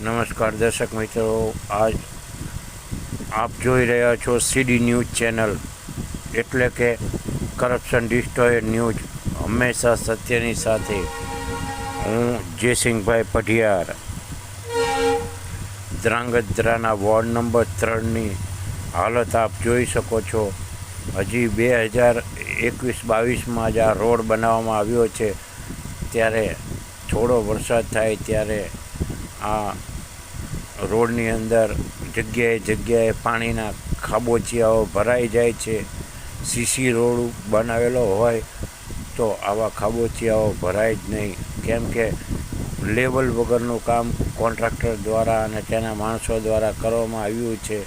નમસ્કાર દર્શક મિત્રો, આજ આપ જોઈ રહ્યા છો સીડી ન્યૂઝ ચેનલ. એટલે કે કરપ્શન ડિસ્ટોય ન્યૂઝ હંમેશા સત્યની સાથે. હું જયસિંહભાઈ પઢિયાર. દ્રાંગધ્રાના વોર્ડ નંબર ત્રણની હાલત આપ જોઈ શકો છો. હજી બે હજાર એકવીસ બાવીસમાં જ આ રોડ બનાવવામાં આવ્યો છે. ત્યારે થોડો વરસાદ થાય ત્યારે આ રોડની અંદર જગ્યાએ જગ્યાએ પાણીના ખાબોચિયાઓ ભરાઈ જાય છે. સીસી રોડ બનાવેલો હોય તો આવા ખાબોચિયાઓ ભરાય જ નહીં. કેમ કે લેવલ વગરનું કામ કોન્ટ્રાક્ટર દ્વારા અને તેના માણસો દ્વારા કરવામાં આવ્યું છે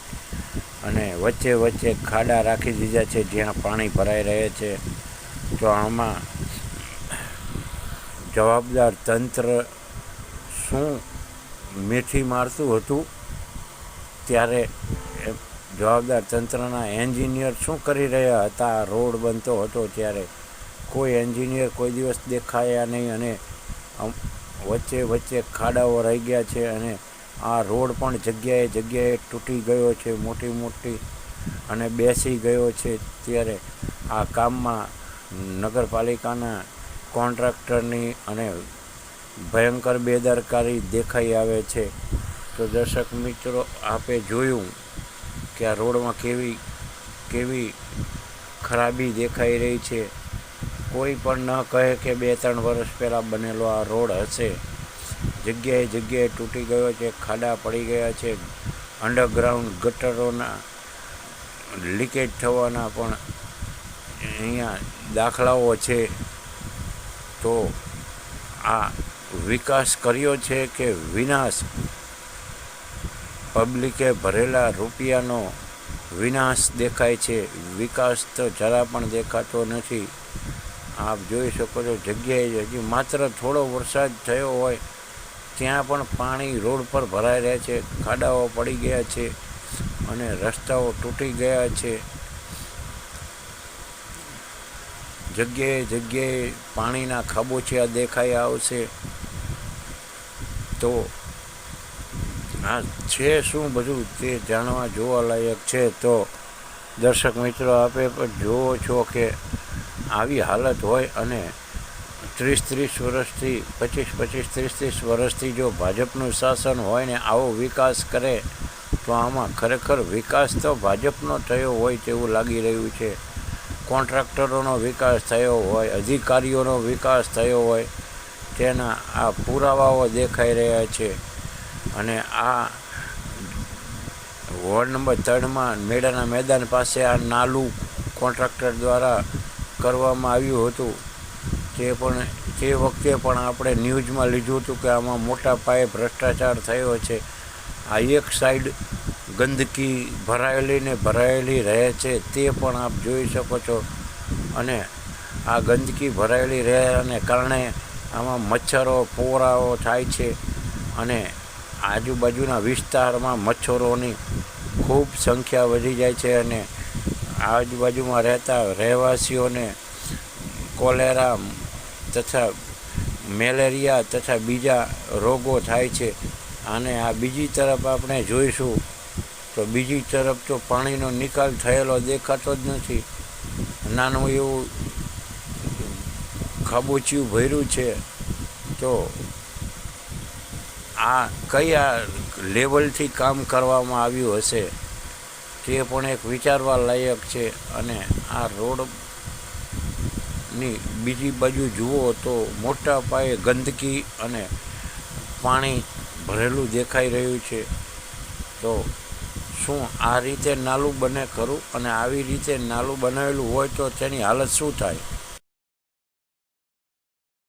અને વચ્ચે વચ્ચે ખાડા રાખી દીધા છે જ્યાં પાણી ભરાઈ રહે છે. તો આમાં જવાબદાર તંત્ર શું મેથી મારતું હતું. ત્યારે જવાબદાર તંત્રના એન્જિનિયર શું કરી રહ્યા હતા? રોડ બનતો હતો ત્યારે કોઈ એન્જિનિયર કોઈ દિવસ દેખાયા નહીં અને વચ્ચે વચ્ચે ખાડાઓ રહી ગયા છે અને આ રોડ પણ જગ્યાએ જગ્યાએ તૂટી ગયો છે, મોટી મોટી અને બેસી ગયો છે. ત્યારે આ કામમાં નગરપાલિકાના કોન્ટ્રાક્ટરની અને ભયંકર બેદરકારી દેખાઈ આવે છે. તો દર્શક મિત્રો, આપે જોયું કે આ રોડમાં કેવી કેવી ખરાબી દેખાઈ રહી છે. કોઈ પણ ન કહે કે બે ત્રણ વર્ષ પહેલાં બનેલો આ રોડ હશે. જગ્યાએ જગ્યાએ તૂટી ગયો છે, ખાડા પડી ગયા છે. અંડરગ્રાઉન્ડ ગટરોના લીકેજ થવાના પણ અહીંયા દાખલાઓ છે. તો આ વિકાસ કર્યો છે કે વિનાશ? પબ્લિકે ભરેલા રૂપિયાનો વિનાશ દેખાય છે. વિકાસ તો જરા પણ દેખાતો નથી. આપ જોઈ શકો છો, જગ્યાએ હજી માત્ર થોડો વરસાદ થયો હોય, ત્યાં પણ પાણી રોડ પર ભરાઈ રહ્યા છે. ખાડાઓ પડી ગયા છે અને રસ્તાઓ તૂટી ગયા છે. જગ્યાએ જગ્યાએ પાણીના ખાબોચિયા દેખાઈ આવશે. તો આ છે શું બધું તે જાણવા જોવાલાયક છે તો દર્શક મિત્રો આપે પણ જુઓ છો કે આવી હાલત હોય અને ત્રીસ ત્રીસ વર્ષથી, પચીસ પચીસ ત્રીસ ત્રીસ વર્ષથી જો ભાજપનું શાસન હોય ને આવો વિકાસ કરે, તો આમાં ખરેખર વિકાસ તો ભાજપનો થયો હોય તેવું લાગી રહ્યું છે. કોન્ટ્રાક્ટરોનો વિકાસ થયો હોય, અધિકારીઓનો વિકાસ થયો હોય તેના આ પુરાવાઓ દેખાઈ રહ્યા છે અને આ વોર્ડ નંબર ત્રણમાં મેળાના મેદાન પાસે આ નાલું કોન્ટ્રાક્ટર દ્વારા કરવામાં આવ્યું હતું. તે પણ, તે વખતે પણ આપણે ન્યૂઝમાં લીધું હતું કે આમાં મોટા પાયે ભ્રષ્ટાચાર થયો છે. આ એક સાઈડ ગંદકી ભરાયેલી ને ભરાયેલી રહે છે, તે પણ આપ જોઈ શકો છો. અને આ ગંદકી ભરાયેલી રહેવાને કારણે આમાં મચ્છરો, પોરાઓ થાય છે અને આજુબાજુના વિસ્તારમાં મચ્છરોની ખૂબ સંખ્યા વધી જાય છે અને આજુબાજુમાં રહેતા રહેવાસીઓને કોલેરા તથા મેલેરિયા તથા બીજા રોગો થાય છે. અને આ બીજી તરફ આપણે જોઈશું તો બીજી તરફ તો પાણીનો નિકાલ થયેલો દેખાતો જ નથી. નાનું એવું ખાબોચિયું ભર્યું છે, તો આ કયા લેવલથી કામ કરવામાં આવ્યું હશે તે પણ એક વિચારવા લાયક છે અને આ રોડની બીજી બાજુ જુઓ તો મોટા પાયે ગંદકી અને પાણી ભરેલું દેખાઈ રહ્યું છે. તો શું આ રીતે નાલું બને ખરું? અને આવી રીતે નાલું બનાવેલું હોય તો તેની હાલત શું થાય?